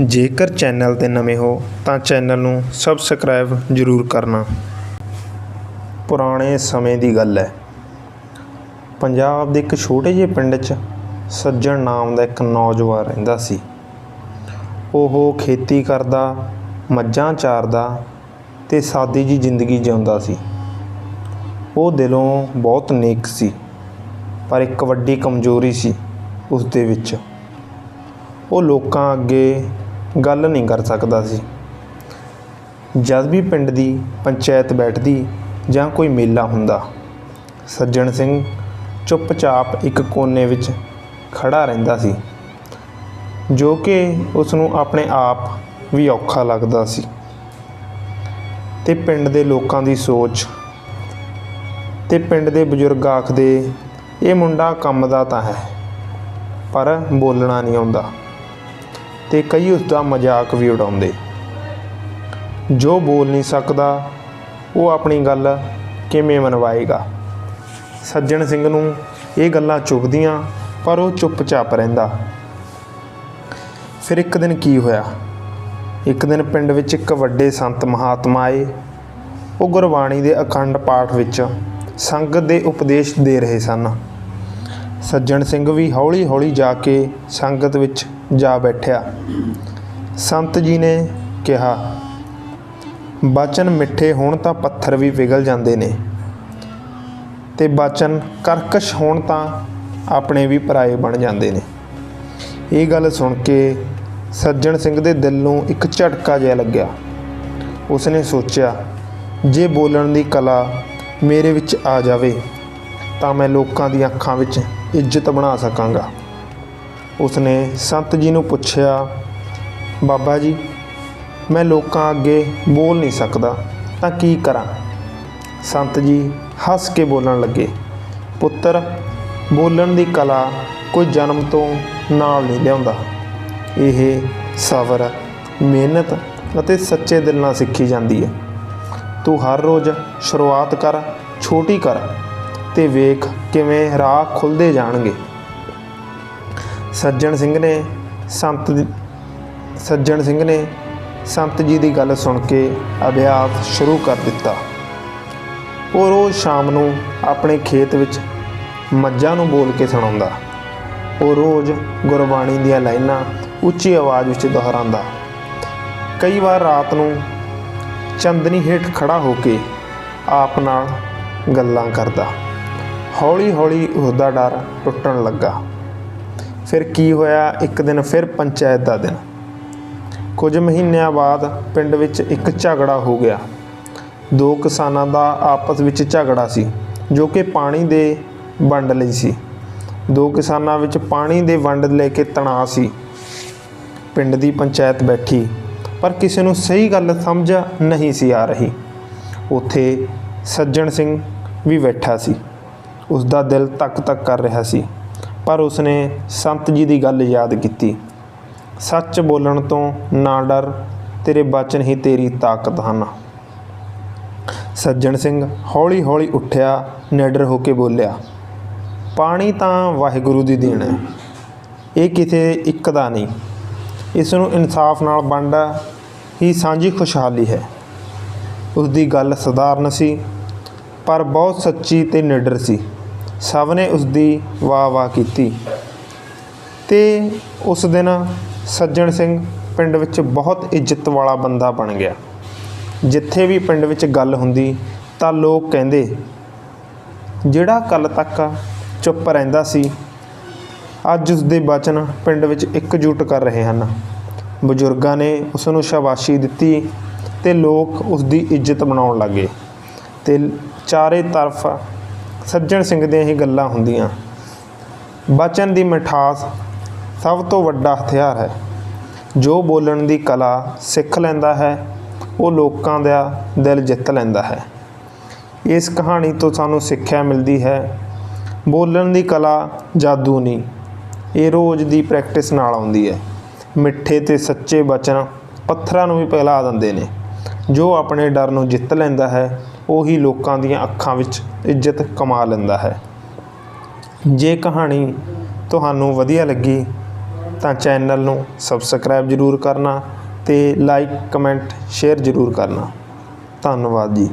ਜੇਕਰ ਚੈਨਲ 'ਤੇ ਨਵੇਂ ਹੋ, ਤਾਂ ਚੈਨਲ ਨੂੰ ਸਬਸਕ੍ਰਾਈਬ ਜ਼ਰੂਰ ਕਰਨਾ। ਪੁਰਾਣੇ ਸਮੇਂ ਦੀ ਗੱਲ ਹੈ। ਪੰਜਾਬ ਦੇ ਇੱਕ ਛੋਟੇ ਜਿਹੇ ਪਿੰਡ 'ਚ ਸੱਜਣ ਨਾਮ ਦਾ ਇੱਕ ਨੌਜਵਾਨ ਰਹਿੰਦਾ ਸੀ। ਉਹ ਖੇਤੀ ਕਰਦਾ, ਮੱਝਾਂ ਚਾਰਦਾ ਤੇ ਸਾਦੀ ਜੀ ਜ਼ਿੰਦਗੀ ਜਿਉਂਦਾ ਸੀ। ਉਹ ਦਿਲੋਂ ਬਹੁਤ ਨੇਕ ਸੀ, ਪਰ ਇੱਕ ਵੱਡੀ ਕਮਜ਼ੋਰੀ ਸੀ ਉਸ ਦੇ ਵਿੱਚ। ਉਹ ਲੋਕਾਂ ਅੱਗੇ ਗੱਲ ਨਹੀਂ ਕਰ ਸਕਦਾ ਸੀ। ਜਦ ਵੀ ਪਿੰਡ ਦੀ ਪੰਚਾਇਤ ਬੈਠਦੀ ਜਾਂ ਕੋਈ ਮੇਲਾ ਹੁੰਦਾ, ਸੱਜਣ ਸਿੰਘ ਚੁੱਪਚਾਪ ਇੱਕ ਕੋਨੇ ਵਿੱਚ ਖੜਾ ਰਹਿੰਦਾ ਸੀ, ਜੋ ਕਿ ਉਸ ਨੂੰ ਆਪਣੇ ਆਪ ਵੀ ਔਖਾ ਲੱਗਦਾ ਸੀ। ਤੇ ਪਿੰਡ ਦੇ ਲੋਕਾਂ ਦੀ ਸੋਚ, ਤੇ ਪਿੰਡ ਦੇ ਬਜ਼ੁਰਗ ਆਖਦੇ, ਇਹ ਮੁੰਡਾ ਕੰਮ ਦਾ ਤਾਂ ਹੈ, ਪਰ ਬੋਲਣਾ ਨਹੀਂ ਆਉਂਦਾ। ਤੇ ਕਈ ਉਸ ਦਾ ਮਜ਼ਾਕ ਵੀ ਉਡਾਉਂਦੇ। ਜੋ ਬੋਲ ਨਹੀਂ ਸਕਦਾ, ਉਹ ਆਪਣੀ ਗੱਲ ਕਿਵੇਂ ਮਨਵਾਏਗਾ? ਸੱਜਣ ਸਿੰਘ ਨੂੰ ਇਹ ਗੱਲਾਂ ਚੁਭਦੀਆਂ, ਪਰ ਉਹ ਚੁੱਪਚਾਪ ਰਹਿੰਦਾ। ਫਿਰ ਇੱਕ ਦਿਨ ਕੀ ਹੋਇਆ? ਇੱਕ ਦਿਨ ਪਿੰਡ ਵਿੱਚ ਇੱਕ ਵੱਡੇ ਸੰਤ ਮਹਾਤਮਾ ਆਏ। ਉਹ ਗੁਰਬਾਣੀ ਦੇ ਅਖੰਡ ਪਾਠ ਵਿੱਚ ਸੰਗਤ ਦੇ ਉਪਦੇਸ਼ ਦੇ ਰਹੇ ਸਨ। ਸੱਜਣ ਸਿੰਘ ਵੀ ਹੌਲੀ-ਹੌਲੀ ਜਾ ਕੇ ਸੰਗਤ ਵਿੱਚ ਜਾ ਬੈਠਿਆ। ਸੰਤ ਜੀ ਨੇ ਕਿਹਾ, ਬਚਨ ਮਿੱਠੇ ਹੋਣ ਤਾਂ ਪੱਥਰ ਵੀ ਪਿਘਲ ਜਾਂਦੇ ਨੇ। ਤੇ ਬਚਨ ਕਰਕਸ਼ ਹੋਣ ਤਾਂ ਆਪਣੇ ਵੀ ਪਰਾਏ ਬਣ ਜਾਂਦੇ ਨੇ। ਇਹ ਗੱਲ ਸੁਣ ਕੇ ਸੱਜਣ ਸਿੰਘ ਦੇ ਦਿਲ ਨੂੰ ਇੱਕ ਝਟਕਾ ਜਿਹਾ ਲੱਗਿਆ। ਉਸਨੇ ਸੋਚਿਆ, ਜੇ ਬੋਲਣ ਦੀ ਕਲਾ ਮੇਰੇ ਵਿੱਚ ਆ ਜਾਵੇ, ਤਾਂ ਮੈਂ ਲੋਕਾਂ ਦੀਆਂ ਅੱਖਾਂ ਵਿੱਚ ਇੱਜ਼ਤ ਬਣਾ ਸਕਾਂਗਾ। ਉਸਨੇ ਸੰਤ ਜੀ ਨੂੰ ਪੁੱਛਿਆ, ਬਾਬਾ ਜੀ, ਮੈਂ ਲੋਕਾਂ ਅੱਗੇ ਬੋਲ ਨਹੀਂ ਸਕਦਾ, ਤਾਂ ਕੀ ਕਰਾਂ? ਸੰਤ ਜੀ ਹੱਸ ਕੇ ਬੋਲਣ ਲੱਗੇ, ਪੁੱਤਰ, ਬੋਲਣ ਦੀ ਕਲਾ ਕੋਈ ਜਨਮ ਤੋਂ ਨਾਲ ਨਹੀਂ ਲਿਆਉਂਦਾ। ਇਹ ਸਬਰ, ਮਿਹਨਤ ਅਤੇ ਸੱਚੇ ਦਿਲ ਨਾਲ ਸਿੱਖੀ ਜਾਂਦੀ ਹੈ। ਤੂੰ ਹਰ ਰੋਜ਼ ਸ਼ੁਰੂਆਤ ਕਰ, ਛੋਟੀ ਕਰ ਤੇ ਵੇਖ ਕਿਵੇਂ ਰਾਹ ਖੁੱਲਦੇ ਜਾਣਗੇ। ਸੱਜਣ ਸਿੰਘ ਨੇ ਸੰਤ ਸੱਜਣ ਸਿੰਘ ਨੇ ਸੰਤ ਜੀ ਦੀ ਗੱਲ ਸੁਣ ਕੇ ਅਭਿਆਸ ਸ਼ੁਰੂ ਕਰ ਦਿੱਤਾ। ਉਹ ਰੋਜ਼ ਸ਼ਾਮ ਨੂੰ ਆਪਣੇ ਖੇਤ ਵਿੱਚ ਮੱਝਾਂ ਨੂੰ ਬੋਲ ਕੇ ਸੁਣਾਉਂਦਾ। ਉਹ ਰੋਜ਼ ਗੁਰਬਾਣੀ ਦੀਆਂ ਲਾਈਨਾਂ ਉੱਚੀ ਆਵਾਜ਼ ਵਿੱਚ ਦੁਹਰਾਉਂਦਾ। ਕਈ ਵਾਰ ਰਾਤ ਨੂੰ ਚੰਦਨੀ ਹੇਠ ਖੜਾ ਹੋ ਕੇ ਆਪ ਨਾਲ ਗੱਲਾਂ ਕਰਦਾ। ਹੌਲੀ-ਹੌਲੀ ਉਹਦਾ ਡਰ ਟੁੱਟਣ ਲੱਗਾ। ਫਿਰ ਕੀ ਹੋਇਆ? ਇੱਕ ਦਿਨ ਫਿਰ ਪੰਚਾਇਤ ਦਾ ਦਿਨ। ਕੁਝ ਮਹੀਨਿਆਂ ਬਾਅਦ ਪਿੰਡ ਵਿੱਚ ਇੱਕ ਝਗੜਾ ਹੋ ਗਿਆ। ਦੋ ਕਿਸਾਨਾਂ ਦਾ ਆਪਸ ਵਿੱਚ ਝਗੜਾ ਸੀ, ਜੋ ਕਿ ਪਾਣੀ ਦੇ ਵੰਡ ਲਈ ਸੀ। ਦੋ ਕਿਸਾਨਾਂ ਵਿੱਚ ਪਾਣੀ ਦੇ ਵੰਡ ਲੈ ਕੇ ਤਣਾਅ ਸੀ। ਪਿੰਡ ਦੀ ਪੰਚਾਇਤ ਬੈਠੀ, ਪਰ ਕਿਸੇ ਨੂੰ ਸਹੀ ਗੱਲ ਸਮਝ ਨਹੀਂ ਸੀ ਆ ਰਹੀ। ਉੱਥੇ ਸੱਜਣ ਸਿੰਘ ਵੀ ਬੈਠਾ ਸੀ। ਉਸ ਦਾ ਦਿਲ ਤੱਕ ਤੱਕ ਕਰ ਰਿਹਾ ਸੀ। ਪਰ ਉਸਨੇ ਸੰਤ ਜੀ ਦੀ ਗੱਲ ਯਾਦ ਕੀਤੀ। ਸੱਚ ਬੋਲਣ ਤੋਂ ਨਾ ਡਰ, ਤੇਰੇ ਬਚਨ ਹੀ ਤੇਰੀ ਤਾਕਤ ਹਨ। ਸੱਜਣ ਸਿੰਘ ਹੌਲੀ-ਹੌਲੀ ਉੱਠਿਆ, ਨਿਡਰ ਹੋ ਕੇ ਬੋਲਿਆ, ਪਾਣੀ ਤਾਂ ਵਾਹਿਗੁਰੂ ਦੀ ਦੇਣ ਹੈ। ਇਹ ਕਿਤੇ ਇੱਕ ਦਾ ਨਹੀਂ। ਇਸ ਨੂੰ ਇਨਸਾਫ ਨਾਲ ਵੰਡ ਹੀ ਸਾਂਝੀ ਖੁਸ਼ਹਾਲੀ ਹੈ। ਉਸ ਦੀ ਗੱਲ ਸਧਾਰਨ ਸੀ, ਪਰ ਬਹੁਤ ਸੱਚੀ ਤੇ ਨਿਡਰ ਸੀ। ਸਭ ਨੇ ਉਸ ਦੀ ਵਾਹ ਵਾਹ ਕੀਤੀ। ਤੇ ਉਸ ਦਿਨ ਸੱਜਣ ਸਿੰਘ ਪਿੰਡ ਵਿੱਚ ਬਹੁਤ ਇੱਜ਼ਤ ਵਾਲਾ ਬੰਦਾ ਬਣ ਗਿਆ। ਜਿੱਥੇ ਵੀ ਪਿੰਡ ਵਿੱਚ ਗੱਲ ਹੁੰਦੀ ਤਾਂ ਲੋਕ ਕਹਿੰਦੇ, ਜਿਹੜਾ ਕੱਲ ਤੱਕ ਚੁੱਪ ਰਹਿੰਦਾ ਸੀ, ਅੱਜ ਉਸ ਦੇ ਬਚਨ ਪਿੰਡ ਵਿੱਚ ਇਕਜੁੱਟ ਕਰ ਰਹੇ ਹਨ। ਬਜ਼ੁਰਗਾਂ ਨੇ ਉਸ ਨੂੰ ਸ਼ਾਬਾਸ਼ੀ ਦਿੱਤੀ ਤੇ ਲੋਕ ਉਸ ਦੀ ਇੱਜ਼ਤ ਬਣਾਉਣ ਲੱਗੇ ਤੇ ਚਾਰੇ ਤਰਫ ਸੱਜਣ ਸਿੰਘ ਦੀਆਂ ਹੀ ਗੱਲਾਂ ਹੁੰਦੀਆਂ। ਬਚਨ ਦੀ ਮਿਠਾਸ ਸਭ ਤੋਂ ਵੱਡਾ ਹਥਿਆਰ ਹੈ। ਜੋ ਬੋਲਣ ਦੀ ਕਲਾ ਸਿੱਖ ਲੈਂਦਾ ਹੈ, ਉਹ ਲੋਕਾਂ ਦਾ ਦਿਲ ਜਿੱਤ ਲੈਂਦਾ ਹੈ। ਇਸ ਕਹਾਣੀ ਤੋਂ ਸਾਨੂੰ ਸਿੱਖਿਆ ਮਿਲਦੀ ਹੈ, ਬੋਲਣ ਦੀ ਕਲਾ ਜਾਦੂ ਨਹੀਂ, ਇਹ ਰੋਜ਼ ਦੀ ਪ੍ਰੈਕਟਿਸ ਨਾਲ ਆਉਂਦੀ ਹੈ। ਮਿੱਠੇ ਤੇ ਸੱਚੇ ਬਚਨ ਪੱਥਰਾਂ ਨੂੰ ਵੀ ਪਿਘਲਾ ਦਿੰਦੇ ਨੇ। ਜੋ ਆਪਣੇ ਡਰ ਨੂੰ ਜਿੱਤ ਲੈਂਦਾ ਹੈ ਉਹੀ ਲੋਕਾਂ ਦੀਆਂ ਅੱਖਾਂ ਵਿੱਚ ਇੱਜ਼ਤ ਕਮਾ ਲੈਂਦਾ ਹੈ। ਜੇ ਕਹਾਣੀ ਤੁਹਾਨੂੰ ਵਧੀਆ ਲੱਗੀ ਤਾਂ ਚੈਨਲ ਨੂੰ ਸਬਸਕ੍ਰਾਈਬ ਜ਼ਰੂਰ ਕਰਨਾ ਤੇ ਲਾਈਕ, ਕਮੈਂਟ, ਸ਼ੇਅਰ ਜ਼ਰੂਰ ਕਰਨਾ। ਧੰਨਵਾਦ ਜੀ।